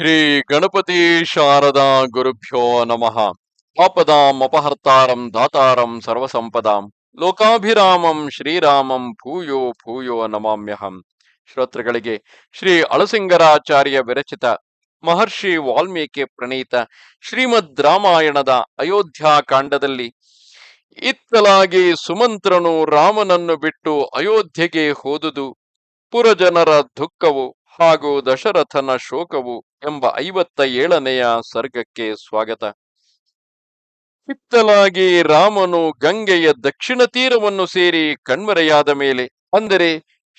ಶ್ರೀ ಗಣಪತಿ ಶಾರದಾ ಗುರುಭ್ಯೋ ನಮಃ. ಆಪದಾಂ ಅಪಹರ್ತಾರಂ ದಾತಾರಂ ಸರ್ವಸಂಪದಾಂ. ಲೋಕಾಭಿರಾಮಂ ಶ್ರೀರಾಮಂ ಭೂಯೋ ಭೂಯೋ ನಮಾಮ್ಯಹಂ. ಶ್ರೋತೃಗಳಿಗೆ ಶ್ರೀ ಅಳಸಿಂಗರಾಚಾರ್ಯ ವಿರಚಿತ ಮಹರ್ಷಿ ವಾಲ್ಮೀಕಿ ಪ್ರಣೀತ ಶ್ರೀಮದ್ ರಾಮಾಯಣದ ಅಯೋಧ್ಯ ಕಾಂಡದಲ್ಲಿ ಇತ್ತಲಾಗಿ ಸುಮಂತ್ರನು ರಾಮನನ್ನು ಬಿಟ್ಟು ಅಯೋಧ್ಯೆಗೆ ಹೋದುದು ಪುರಜನರ ದುಃಖವು. ಹಾಗೂ ದಶರಥನ ಶೋಕವು ಎಂಬ ಐವತ್ತ ಏಳನೆಯ ಸರ್ಗಕ್ಕೆ ಸ್ವಾಗತ. ಹಿತ್ತಲಾಗಿ ರಾಮನು ಗಂಗೆಯ ದಕ್ಷಿಣ ತೀರವನ್ನು ಸೇರಿ ಕಣ್ಮರೆಯಾದ ಮೇಲೆ, ಅಂದರೆ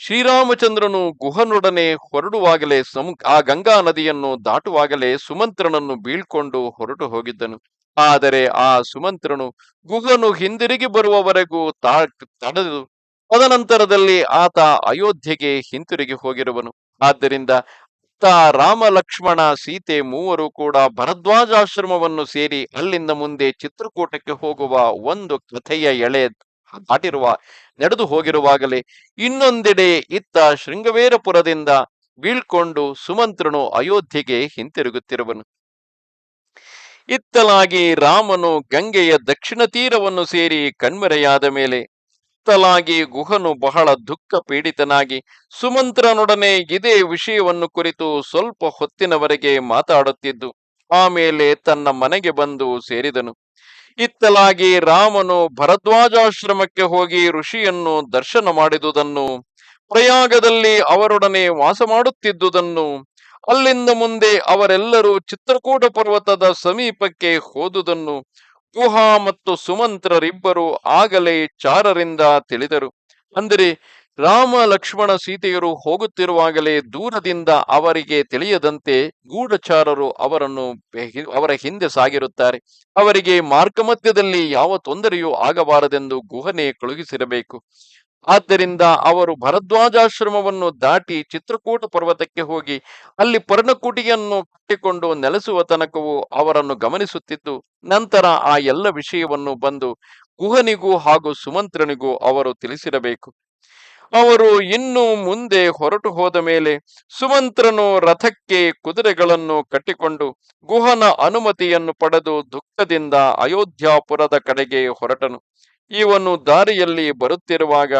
ಶ್ರೀರಾಮಚಂದ್ರನು ಗುಹನೊಡನೆ ಹೊರಡುವಾಗಲೇ ಆ ಗಂಗಾ ನದಿಯನ್ನು ದಾಟುವಾಗಲೇ ಸುಮಂತ್ರನನ್ನು ಬೀಳ್ಕೊಂಡು ಹೊರಟು ಹೋಗಿದ್ದನು. ಆದರೆ ಆ ಸುಮಂತ್ರನು ಗುಹನು ಹಿಂದಿರುಗಿ ಬರುವವರೆಗೂ ತಾ ತಡೆದು, ತದನಂತರದಲ್ಲಿ ಆತ ಅಯೋಧ್ಯೆಗೆ ಹಿಂತಿರುಗಿ ಹೋಗಿರುವನು. ಆದ್ದರಿಂದ ಅತ್ತ ರಾಮ ಲಕ್ಷ್ಮಣ ಸೀತೆ ಮೂವರು ಕೂಡ ಭರದ್ವಾಜಾಶ್ರಮವನ್ನು ಸೇರಿ ಅಲ್ಲಿಂದ ಮುಂದೆ ಚಿತ್ರಕೂಟಕ್ಕೆ ಹೋಗುವ ಒಂದು ಕಥೆಯ ಎಳೆ ದಾಟಿರುವ, ನಡೆದು ಹೋಗಿರುವಾಗಲೇ ಇನ್ನೊಂದೆಡೆ ಇತ್ತ ಶೃಂಗವೇರಪುರದಿಂದ ಬೀಳ್ಕೊಂಡು ಸುಮಂತ್ರನು ಅಯೋಧ್ಯೆಗೆ ಹಿಂತಿರುಗುತ್ತಿರುವನು. ಇತ್ತಲಾಗಿ ರಾಮನು ಗಂಗೆಯ ದಕ್ಷಿಣ ತೀರವನ್ನು ಸೇರಿ ಕಣ್ಮರೆಯಾದ ಮೇಲೆ ಇತ್ತಲಾಗಿ ಗುಹನು ಬಹಳ ದುಃಖ ಪೀಡಿತನಾಗಿ ಸುಮಂತ್ರನೊಡನೆ ಇದೇ ವಿಷಯವನ್ನು ಕುರಿತು ಸ್ವಲ್ಪ ಹೊತ್ತಿನವರೆಗೆ ಮಾತಾಡುತ್ತಿದ್ದು ಆಮೇಲೆ ತನ್ನ ಮನೆಗೆ ಬಂದು ಸೇರಿದನು. ಇತ್ತಲಾಗಿ ರಾಮನು ಭರದ್ವಾಜಾಶ್ರಮಕ್ಕೆ ಹೋಗಿ ಋಷಿಯನ್ನು ದರ್ಶನ ಮಾಡಿದುದನ್ನು, ಪ್ರಯಾಗದಲ್ಲಿ ಅವರೊಡನೆ ವಾಸ ಮಾಡುತ್ತಿದ್ದುದನ್ನು, ಅಲ್ಲಿಂದ ಮುಂದೆ ಅವರೆಲ್ಲರೂ ಚಿತ್ರಕೂಟ ಪರ್ವತದ ಸಮೀಪಕ್ಕೆ ಹೋದುದನ್ನು ಗುಹಾ ಮತ್ತು ಸುಮಂತ್ರರಿಬ್ಬರು ಆಗಲೇ ಚಾರರಿಂದ ತಿಳಿದರು. ಅಂದರೆ ರಾಮ ಲಕ್ಷ್ಮಣ ಸೀತೆಯರು ಹೋಗುತ್ತಿರುವಾಗಲೇ ದೂರದಿಂದ ಅವರಿಗೆ ತಿಳಿಯದಂತೆ ಗೂಢಚಾರರು ಅವರನ್ನು ಅವರ ಹಿಂದೆ ಸಾಗಿರುತ್ತಾರೆ. ಅವರಿಗೆ ಮಾರ್ಗಮಧ್ಯದಲ್ಲಿ ಯಾವ ತೊಂದರೆಯೂ ಆಗಬಾರದೆಂದು ಗುಹನೆ ಕಳುಹಿಸಿರಬೇಕು. ಆದ್ದರಿಂದ ಅವರು ಭರದ್ವಾಜಾಶ್ರಮವನ್ನು ದಾಟಿ ಚಿತ್ರಕೂಟ ಪರ್ವತಕ್ಕೆ ಹೋಗಿ ಅಲ್ಲಿ ಪರ್ಣಕುಟಿಯನ್ನು ಕಟ್ಟಿಕೊಂಡು ನೆಲೆಸುವ ತನಕವೂ ಅವರನ್ನು ಗಮನಿಸುತ್ತಿದ್ದು, ನಂತರ ಆ ಎಲ್ಲ ವಿಷಯವನ್ನು ಬಂದು ಗುಹನಿಗೂ ಹಾಗೂ ಸುಮಂತ್ರನಿಗೂ ಅವರು ತಿಳಿಸಿರಬೇಕು. ಅವರು ಇನ್ನು ಮುಂದೆ ಹೊರಟು ಹೋದ ಮೇಲೆ ಸುಮಂತ್ರನು ರಥಕ್ಕೆ ಕುದುರೆಗಳನ್ನು ಕಟ್ಟಿಕೊಂಡು ಗುಹನ ಅನುಮತಿಯನ್ನು ಪಡೆದು ದುಃಖದಿಂದ ಅಯೋಧ್ಯಾಪುರದ ಕಡೆಗೆ ಹೊರಟನು. ಇವನು ದಾರಿಯಲ್ಲಿ ಬರುತ್ತಿರುವಾಗ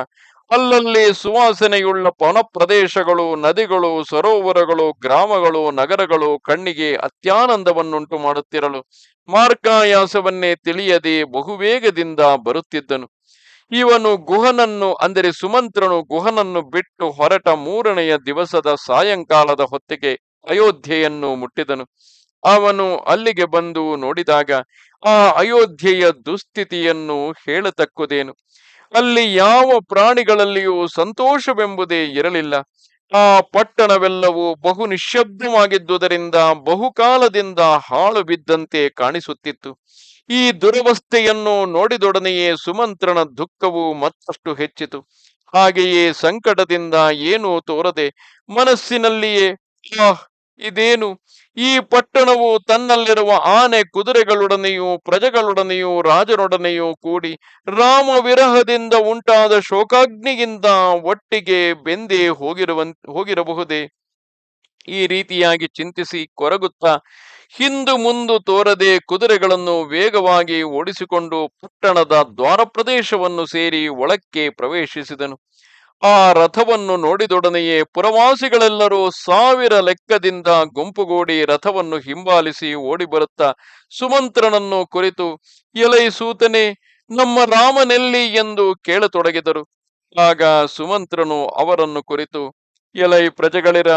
ಅಲ್ಲಲ್ಲಿ ಸುವಾಸನೆಯುಳ್ಳ ಪ್ರದೇಶಗಳು ನದಿಗಳು, ಸರೋವರಗಳು, ಗ್ರಾಮಗಳು, ನಗರಗಳು ಕಣ್ಣಿಗೆ ಅತ್ಯಾನಂದವನ್ನುಂಟು ಮಾಡುತ್ತಿರಲು ಮಾರ್ಕಾಯಾಸವನ್ನೇ ತಿಳಿಯದೆ ಬಹುವೇಗದಿಂದ ಬರುತ್ತಿದ್ದನು. ಇವನು ಗುಹನನ್ನು, ಅಂದರೆ ಸುಮಂತ್ರನು ಗುಹನನ್ನು ಬಿಟ್ಟು ಹೊರಟ ಮೂರನೆಯ ದಿವಸದ ಸಾಯಂಕಾಲದ ಹೊತ್ತಿಗೆ ಅಯೋಧ್ಯೆಯನ್ನು ಮುಟ್ಟಿದನು. ಅವನು ಅಲ್ಲಿಗೆ ಬಂದು ನೋಡಿದಾಗ ಆ ಅಯೋಧ್ಯೆಯ ದುಸ್ಥಿತಿಯನ್ನು ಹೇಳತಕ್ಕುದೇನು? ಅಲ್ಲಿ ಯಾವ ಪ್ರಾಣಿಗಳಲ್ಲಿಯೂ ಸಂತೋಷವೆಂಬುದೇ ಇರಲಿಲ್ಲ. ಆ ಪಟ್ಟಣವೆಲ್ಲವೂ ಬಹು ನಿಶ್ಶಬ್ದವಾಗಿದ್ದುದರಿಂದ ಬಹುಕಾಲದಿಂದ ಹಾಳು ಬಿದ್ದಂತೆ ಕಾಣಿಸುತ್ತಿತ್ತು. ಈ ದುರವಸ್ಥೆಯನ್ನು ನೋಡಿದೊಡನೆಯೇ ಸುಮಂತ್ರನ ದುಃಖವು ಮತ್ತಷ್ಟು ಹೆಚ್ಚಿತು. ಹಾಗೆಯೇ ಸಂಕಟದಿಂದ ಏನೂ ತೋರದೆ ಮನಸ್ಸಿನಲ್ಲಿಯೇ ಇದೇನು? ಈ ಪಟ್ಟಣವು ತನ್ನಲ್ಲಿರುವ ಆನೆ ಕುದುರೆಗಳೊಡನೆಯೂ, ಪ್ರಜೆಗಳೊಡನೆಯೂ, ರಾಜರೊಡನೆಯೂ ಕೂಡಿ ರಾಮ ವಿರಹದಿಂದ ಉಂಟಾದ ಶೋಕಾಗ್ನಿಗಿಂತ ಒಟ್ಟಿಗೆ ಬೆಂದೇ ಹೋಗಿರುವ ಹೋಗಿರಬಹುದೇ? ಈ ರೀತಿಯಾಗಿ ಚಿಂತಿಸಿ ಕೊರಗುತ್ತಾ ಹಿಂದು ಮುಂದು ತೋರದೆ ಕುದುರೆಗಳನ್ನು ವೇಗವಾಗಿ ಓಡಿಸಿಕೊಂಡು ಪಟ್ಟಣದ ದ್ವಾರ ಪ್ರದೇಶವನ್ನು ಸೇರಿ ಒಳಕ್ಕೆ ಪ್ರವೇಶಿಸಿದನು. ಆ ರಥವನ್ನು ನೋಡಿದೊಡನೆಯೇ ಪುರವಾಸಿಗಳೆಲ್ಲರೂ ಸಾವಿರ ಲೆಕ್ಕದಿಂದ ಗುಂಪುಗೂಡಿ ರಥವನ್ನು ಹಿಂಬಾಲಿಸಿ ಓಡಿ ಬರುತ್ತಾ ಸುಮಂತ್ರನನ್ನು ಕುರಿತು, ಎಲೈ ಸೂತನೆ, ನಮ್ಮ ರಾಮನೆಲ್ಲಿ? ಎಂದು ಕೇಳತೊಡಗಿದರು. ಆಗ ಸುಮಂತ್ರನು ಅವರನ್ನು ಕುರಿತು, ಎಲೈ ಪ್ರಜೆಗಳಿರ,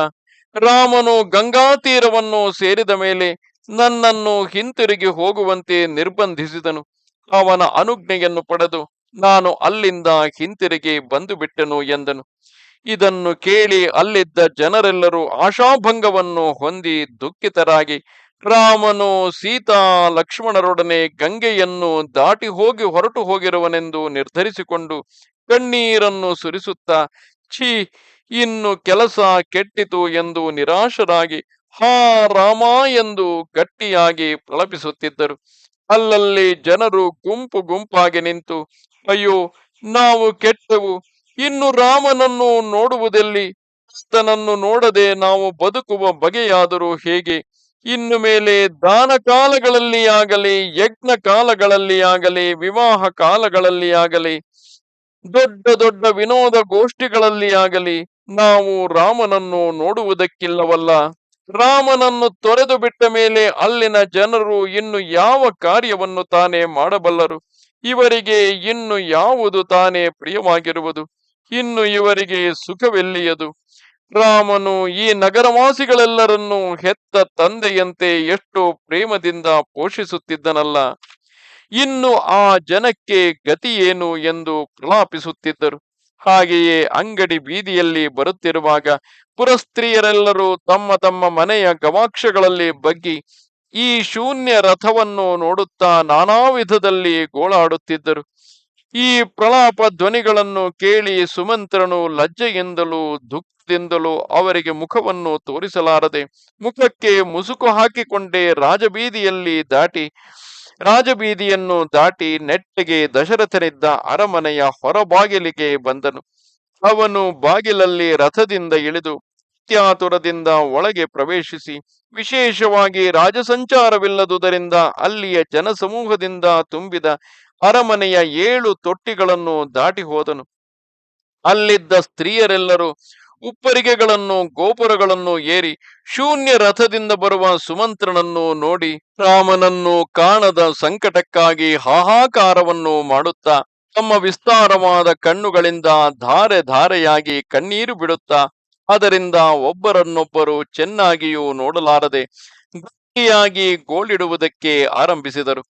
ರಾಮನು ಗಂಗಾ ತೀರವನ್ನು ಸೇರಿದ ಮೇಲೆ ನನ್ನನ್ನು ಹಿಂತಿರುಗಿ ಹೋಗುವಂತೆ ನಿರ್ಬಂಧಿಸಿದನು. ಅವನ ಅನುಜ್ಞೆಯನ್ನು ಪಡೆದು ನಾನು ಅಲ್ಲಿಂದ ಹಿಂತಿರುಗಿ ಬಂದು ಬಿಟ್ಟೆನು ಎಂದನು. ಇದನ್ನು ಕೇಳಿ ಅಲ್ಲಿದ್ದ ಜನರೆಲ್ಲರೂ ಆಶಾಭಂಗವನ್ನು ಹೊಂದಿ ದುಃಖಿತರಾಗಿ, ರಾಮನು ಸೀತಾ ಲಕ್ಷ್ಮಣರೊಡನೆ ಗಂಗೆಯನ್ನು ದಾಟಿ ಹೋಗಿ ಹೊರಟು ಹೋಗಿರುವನೆಂದು ನಿರ್ಧರಿಸಿಕೊಂಡು ಕಣ್ಣೀರನ್ನು ಸುರಿಸುತ್ತಾ, ಛೀ, ಇನ್ನು ಕೆಲಸ ಕೆಟ್ಟಿತು ಎಂದು ನಿರಾಶರಾಗಿ, ಹಾ, ರಾಮ ಎಂದು ಗಟ್ಟಿಯಾಗಿ ಪ್ರಲಪಿಸುತ್ತಿದ್ದರು. ಅಲ್ಲಲ್ಲಿ ಜನರು ಗುಂಪು ಗುಂಪಾಗಿ ನಿಂತು ಅಯ್ಯೋ, ನಾವು ಕೆಟ್ಟವು. ಇನ್ನು ರಾಮನನ್ನು ನೋಡುವುದೆಲ್ಲಿ? ಆತನನ್ನು ನೋಡದೆ ನಾವು ಬದುಕುವ ಬಗೆಯಾದರೂ ಹೇಗೆ? ಇನ್ನು ಮೇಲೆ ದಾನ ಕಾಲಗಳಲ್ಲಿ ಆಗಲಿ ಯಜ್ಞ ಕಾಲಗಳಲ್ಲಿ ಆಗಲಿ ವಿವಾಹ ಕಾಲಗಳಲ್ಲಿ ಆಗಲಿ, ದೊಡ್ಡ ದೊಡ್ಡ ವಿನೋದ ಗೋಷ್ಠಿಗಳಲ್ಲಿ ಆಗಲಿ, ನಾವು ರಾಮನನ್ನು ನೋಡುವುದಕ್ಕಿಲ್ಲವಲ್ಲ? ರಾಮನನ್ನು ತೊರೆದು ಬಿಟ್ಟ ಮೇಲೆ ಅಲ್ಲಿನ ಜನರು ಇನ್ನು ಯಾವ ಕಾರ್ಯವನ್ನು ತಾನೇ ಮಾಡಬಲ್ಲರು? ಇವರಿಗೆ ಇನ್ನು ಯಾವುದು ತಾನೇ ಪ್ರಿಯವಾಗಿರುವುದು? ಇನ್ನು ಇವರಿಗೆ ಸುಖವೆಲ್ಲಿಯದು? ರಾಮನು ಈ ನಗರವಾಸಿಗಳೆಲ್ಲರನ್ನು ಹೆತ್ತ ತಂದೆಯಂತೆ ಎಷ್ಟು ಪ್ರೇಮದಿಂದ ಪೋಷಿಸುತ್ತಿದ್ದನಲ್ಲ. ಇನ್ನು ಆ ಜನಕ್ಕೆ ಗತಿಯೇನು ಎಂದು ಪ್ರಲಾಪಿಸುತ್ತಿದ್ದರು. ಹಾಗೆಯೇ ಅಂಗಡಿ ಬೀದಿಯಲ್ಲಿ ಬರುತ್ತಿರುವಾಗ ಪುರಸ್ತ್ರೀಯರೆಲ್ಲರೂ ತಮ್ಮ ತಮ್ಮ ಮನೆಯ ಗವಾಕ್ಷಗಳಲ್ಲಿ ಬಗ್ಗಿ ಈ ಶೂನ್ಯ ರಥವನ್ನು ನೋಡುತ್ತಾ ನಾನಾ ವಿಧದಲ್ಲಿ ಗೋಳಾಡುತ್ತಿದ್ದರು. ಈ ಪ್ರಲಾಪ ಧ್ವನಿಗಳನ್ನು ಕೇಳಿ ಸುಮಂತ್ರನು ಲಜ್ಜೆಯಿಂದಲೂ ದುಃಖದಿಂದಲೂ ಅವರಿಗೆ ಮುಖವನ್ನು ತೋರಿಸಲಾರದೆ ಮುಖಕ್ಕೆ ಮುಸುಕು ಹಾಕಿಕೊಂಡೇ ರಾಜಬೀದಿಯಲ್ಲಿ ದಾಟಿ, ರಾಜಬೀದಿಯನ್ನು ದಾಟಿ ನೆಟ್ಟಗೆ ದಶರಥನಿದ್ದ ಅರಮನೆಯ ಹೊರಬಾಗಿಲಿಗೆ ಬಂದನು. ಅವನು ಬಾಗಿಲಲ್ಲಿ ರಥದಿಂದ ಇಳಿದು ಅತ್ಯಾತುರದಿಂದ ಒಳಗೆ ಪ್ರವೇಶಿಸಿ, ವಿಶೇಷವಾಗಿ ರಾಜಸಂಚಾರವಿಲ್ಲದುದರಿಂದ ಅಲ್ಲಿಯ ಜನಸಮೂಹದಿಂದ ತುಂಬಿದ ಅರಮನೆಯ ಏಳು ತೊಟ್ಟಿಗಳನ್ನು ದಾಟಿ ಹೋದನು. ಅಲ್ಲಿದ್ದ ಸ್ತ್ರೀಯರೆಲ್ಲರೂ ಉಪ್ಪರಿಗೆಗಳನ್ನು, ಗೋಪುರಗಳನ್ನು ಏರಿ, ಶೂನ್ಯ ರಥದಿಂದ ಬರುವ ಸುಮಂತ್ರನನ್ನು ನೋಡಿ ರಾಮನನ್ನು ಕಾಣದ ಸಂಕಟಕ್ಕಾಗಿ ಹಾಹಾಕಾರವನ್ನು ಮಾಡುತ್ತಾ, ತಮ್ಮ ವಿಸ್ತಾರವಾದ ಕಣ್ಣುಗಳಿಂದ ಧಾರೆ ಧಾರೆಯಾಗಿ ಕಣ್ಣೀರು ಬಿಡುತ್ತಾ ಅದರಿಂದ ಒಬ್ಬರನ್ನೊಬ್ಬರು ಚೆನ್ನಾಗಿಯೂ ನೋಡಲಾರದೆ ಗಟ್ಟಿಯಾಗಿ ಗೋಳಿಡುವುದಕ್ಕೆ ಆರಂಭಿಸಿದರು.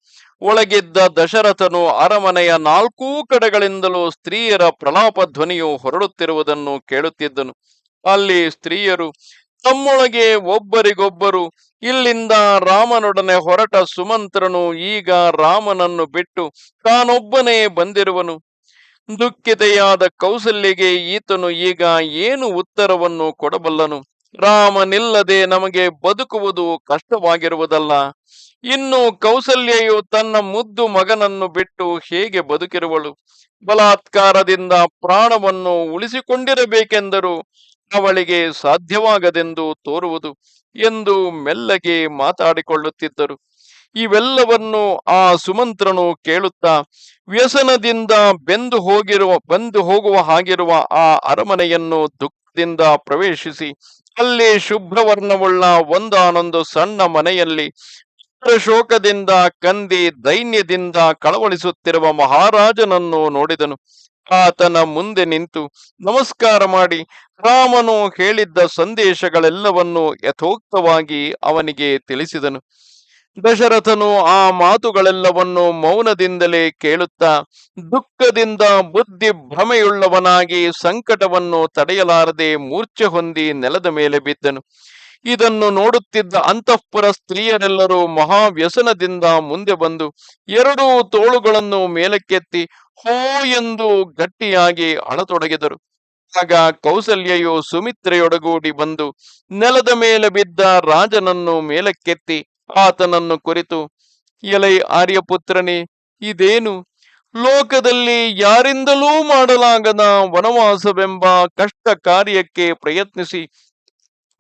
ಒಳಗಿದ್ದ ದಶರಥನು ಅರಮನೆಯ ನಾಲ್ಕೂ ಕಡೆಗಳಿಂದಲೂ ಸ್ತ್ರೀಯರ ಪ್ರಲಾಪ ಧ್ವನಿಯು ಹೊರಡುತ್ತಿರುವುದನ್ನು ಕೇಳುತ್ತಿದ್ದನು. ಅಲ್ಲಿ ಸ್ತ್ರೀಯರು, ತಮ್ಮೊಳಗೆ ಒಬ್ಬರಿಗೊಬ್ಬರು, ಇಲ್ಲಿಂದ ರಾಮನೊಡನೆ ಹೊರಟ ಸುಮಂತ್ರನು ಈಗ ರಾಮನನ್ನು ಬಿಟ್ಟು ತಾನೊಬ್ಬನೇ ಬಂದಿರುವನು. ದುಃಖಿತೆಯಾದ ಕೌಸಲ್ಯಗೆ ಈತನು ಈಗ ಏನು ಉತ್ತರವನ್ನು ಕೊಡಬಲ್ಲನು? ರಾಮನಿಲ್ಲದೆ ನಮಗೆ ಬದುಕುವುದು ಕಷ್ಟವಾಗಿರುವುದಲ್ಲ. ಇನ್ನು ಕೌಸಲ್ಯೆಯು ತನ್ನ ಮುದ್ದು ಮಗನನ್ನು ಬಿಟ್ಟು ಹೇಗೆ ಬದುಕಿರುವಳು? ಬಲಾತ್ಕಾರದಿಂದ ಪ್ರಾಣವನ್ನು ಉಳಿಸಿಕೊಂಡಿರಬೇಕೆಂದರೂ. ಅವಳಿಗೆ ಸಾಧ್ಯವಾಗದೆಂದು ತೋರುವುದು ಎಂದು ಮೆಲ್ಲಗೆ ಮಾತಾಡಿಕೊಳ್ಳುತ್ತಿದ್ದರು. ಇವೆಲ್ಲವನ್ನು ಆ ಸುಮಂತ್ರನು ಕೇಳುತ್ತಾ, ವ್ಯಸನದಿಂದ ಬೆಂದು ಹೋಗಿರುವ, ಬಂದು ಹೋಗುವ ಹಾಗಿರುವ ಆ ಅರಮನೆಯನ್ನು ದುಃಖದಿಂದ ಪ್ರವೇಶಿಸಿ, ಅಲ್ಲಿ ಶುಭ್ರವರ್ಣವುಳ್ಳ ಒಂದಾನೊಂದು ಸಣ್ಣ ಮನೆಯಲ್ಲಿ ಶೋಕದಿಂದ ಕಂದಿ ದೈನ್ಯದಿಂದ ಕಳವಳಿಸುತ್ತಿರುವ ಮಹಾರಾಜನನ್ನು ನೋಡಿದನು. ಆತನ ಮುಂದೆ ನಿಂತು ನಮಸ್ಕಾರ ಮಾಡಿ, ರಾಮನು ಹೇಳಿದ್ದ ಸಂದೇಶಗಳೆಲ್ಲವನ್ನು ಯಥೋಕ್ತವಾಗಿ ಅವನಿಗೆ ತಿಳಿಸಿದನು. ದಶರಥನು ಆ ಮಾತುಗಳೆಲ್ಲವನ್ನು ಮೌನದಿಂದಲೇ ಕೇಳುತ್ತಾ, ದುಃಖದಿಂದ ಬುದ್ಧಿ ಭ್ರಮೆಯುಳ್ಳವನಾಗಿ ಸಂಕಟವನ್ನು ತಡೆಯಲಾರದೆ ಮೂರ್ಛೆ ಹೊಂದಿ ನೆಲದ ಮೇಲೆ ಬಿದ್ದನು. ಇದನ್ನು ನೋಡುತ್ತಿದ್ದ ಅಂತಃಪುರ ಸ್ತ್ರೀಯರೆಲ್ಲರೂ ಮಹಾವ್ಯಸನದಿಂದ ಮುಂದೆ ಬಂದು ಎರಡೂ ತೋಳುಗಳನ್ನು ಮೇಲಕ್ಕೆತ್ತಿ ಹೋ ಎಂದು ಗಟ್ಟಿಯಾಗಿ ಅಳತೊಡಗಿದರು ಆಗ ಕೌಸಲ್ಯೆಯು ಸುಮಿತ್ರೆಯೊಡಗೂಡಿ ಬಂದು ನೆಲದ ಮೇಲೆ ಬಿದ್ದ ರಾಜನನ್ನು ಮೇಲಕ್ಕೆತ್ತಿ ಆತನನ್ನು ಕುರಿತು, ಎಲೈ ಆರ್ಯಪುತ್ರನೇ, ಇದೇನು? ಲೋಕದಲ್ಲಿ ಯಾರಿಂದಲೂ ಮಾಡಲಾಗದ ವನವಾಸವೆಂಬ ಕಷ್ಟ ಕಾರ್ಯಕ್ಕೆ ಪ್ರಯತ್ನಿಸಿ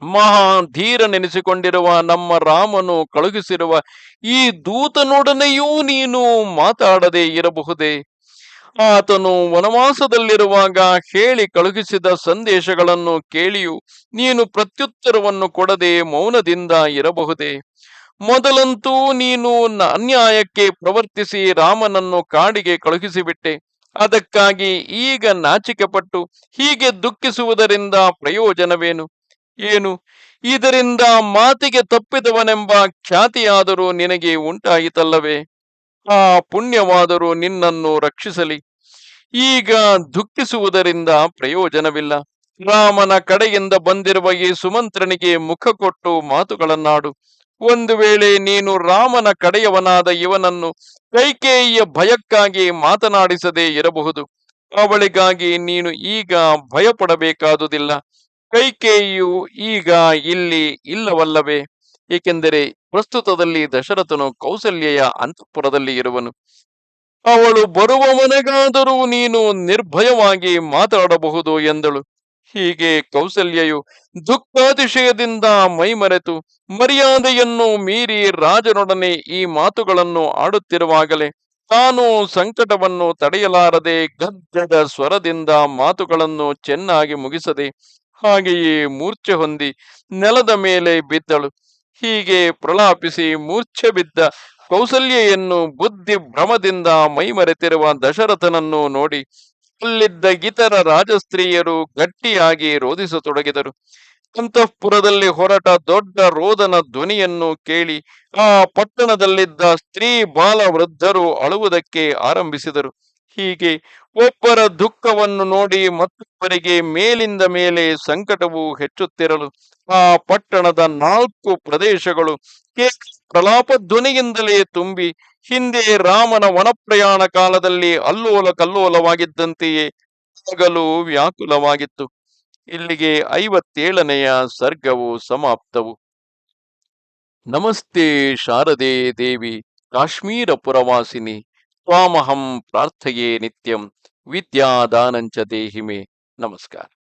ಮಹಾ ಧೀರನೆನಿಸಿಕೊಂಡಿರುವ ನಮ್ಮ ರಾಮನು ಕಳುಹಿಸಿರುವ ಈ ದೂತನೊಡನೆಯೂ ನೀನು ಮಾತಾಡದೆ ಇರಬಹುದೇ? ಆತನು ವನವಾಸದಲ್ಲಿರುವಾಗ ಹೇಳಿ ಕಳುಹಿಸಿದ ಸಂದೇಶಗಳನ್ನು ಕೇಳಿಯೂ ನೀನು ಪ್ರತ್ಯುತ್ತರವನ್ನು ಕೊಡದೆ ಮೌನದಿಂದ ಇರಬಹುದೇ? ಮೊದಲಂತೂ ನೀನು ಅನ್ಯಾಯಕ್ಕೆ ಪ್ರವರ್ತಿಸಿ ರಾಮನನ್ನು ಕಾಡಿಗೆ ಕಳುಹಿಸಿಬಿಟ್ಟೆ. ಅದಕ್ಕಾಗಿ ಈಗ ನಾಚಿಕೆಪಟ್ಟು ಹೀಗೆ ದುಃಖಿಸುವುದರಿಂದ ಪ್ರಯೋಜನವೇನು? ಏನು? ಇದರಿಂದ ಮಾತಿಗೆ ತಪ್ಪಿದವನೆಂಬ ಖ್ಯಾತಿಯಾದರೂ ನಿನಗೆ ಉಂಟಾಯಿತಲ್ಲವೇ? ಆ ಪುಣ್ಯವಾದರೂ ನಿನ್ನನ್ನು ರಕ್ಷಿಸಲಿ. ಈಗ ದುಃಖಿಸುವುದರಿಂದ ಪ್ರಯೋಜನವಿಲ್ಲ. ರಾಮನ ಕಡೆಯಿಂದ ಬಂದಿರುವ ಈ ಸುಮಂತ್ರನಿಗೆ ಮುಖ ಕೊಟ್ಟು ಮಾತುಗಳನ್ನಾಡು. ಒಂದು ವೇಳೆ ನೀನು ರಾಮನ ಕಡೆಯವನಾದ ಇವನನ್ನು ಕೈಕೇಯಿಯ ಭಯಕ್ಕಾಗಿ ಮಾತನಾಡಿಸದೇ ಇರಬಹುದು. ಅವಳಿಗಾಗಿ ನೀನು ಈಗ ಭಯಪಡಬೇಕಾದುದಿಲ್ಲ. ಕೈಕೇಯಿಯು ಈಗ ಇಲ್ಲಿ ಇಲ್ಲವಲ್ಲವೇ? ಏಕೆಂದರೆ ಪ್ರಸ್ತುತದಲ್ಲಿ ದಶರಥನು ಕೌಸಲ್ಯೆಯ ಅಂತಃಪುರದಲ್ಲಿ ಇರುವನು. ಅವಳು ಬರುವವನಿಗಾದರೂ ನೀನು ನಿರ್ಭಯವಾಗಿ ಮಾತಾಡಬಹುದು ಎಂದಳು. ಹೀಗೆ ಕೌಸಲ್ಯೆಯು ದುಃಖಾತಿಶಯದಿಂದ ಮೈಮರೆತು ಮರ್ಯಾದೆಯನ್ನು ಮೀರಿ ರಾಜನೊಡನೆ ಈ ಮಾತುಗಳನ್ನು ಆಡುತ್ತಿರುವಾಗಲೇ ತಾನು ಸಂಕಟವನ್ನು ತಡೆಯಲಾರದೆ ಗದ್ದದ ಸ್ವರದಿಂದ ಮಾತುಗಳನ್ನು ಚೆನ್ನಾಗಿ ಮುಗಿಸದೆ ಹಾಗೆಯೇ ಮೂರ್ಛೆ ಹೊಂದಿ ನೆಲದ ಮೇಲೆ ಬಿದ್ದಳು. ಹೀಗೆ ಪ್ರಲಾಪಿಸಿ ಮೂರ್ಛೆ ಬಿದ್ದ ಕೌಸಲ್ಯೆಯನ್ನು ಬುದ್ಧಿ ಭ್ರಮದಿಂದ ಮೈಮರೆತಿರುವ ದಶರಥನನ್ನು ನೋಡಿ ಅಲ್ಲಿದ್ದ ಇತರ ರಾಜಸ್ತ್ರೀಯರು ಗಟ್ಟಿಯಾಗಿ ರೋಧಿಸತೊಡಗಿದರು. ಅಂತಃಪುರದಲ್ಲಿ ಹೊರಟ ದೊಡ್ಡ ರೋದನ ಧ್ವನಿಯನ್ನು ಕೇಳಿ ಆ ಪಟ್ಟಣದಲ್ಲಿದ್ದ ಸ್ತ್ರೀ ಬಾಲ ವೃದ್ಧರು ಅಳುವುದಕ್ಕೆ ಆರಂಭಿಸಿದರು. ಹೀಗೆ ಒಬ್ಬರ ದುಃಖವನ್ನು ನೋಡಿ ಮತ್ತೊಬ್ಬರಿಗೆ ಮೇಲಿಂದ ಮೇಲೆ ಸಂಕಟವು ಹೆಚ್ಚುತ್ತಿರಲು ಆ ಪಟ್ಟಣದ ನಾಲ್ಕು ಪ್ರದೇಶಗಳು ಕೇವಲ ಪ್ರಲಾಪ ಧ್ವನಿಯಿಂದಲೇ ತುಂಬಿ ಹಿಂದೆ ರಾಮನ ವನಪ್ರಯಾಣ ಕಾಲದಲ್ಲಿ ಅಲ್ಲೋಲ ಕಲ್ಲೋಲವಾಗಿದ್ದಂತೆಯೇ ಆಗಲು ವ್ಯಾಕುಲವಾಗಿತ್ತು. ಇಲ್ಲಿಗೆ ಐವತ್ತೇಳನೆಯ ಸರ್ಗವು ಸಮಾಪ್ತವು. ನಮಸ್ತೆ ಶಾರದೆ ದೇವಿ ಕಾಶ್ಮೀರ ಪುರವಾಸಿನಿ ತ್ವಾಮಹಂ ಪ್ರಾರ್ಥೆಯೇ ನಿತ್ಯಂ, ವಿದ್ಯಾದಾನಂಚ ದೇಹಿಮೆ. ನಮಸ್ಕಾರ.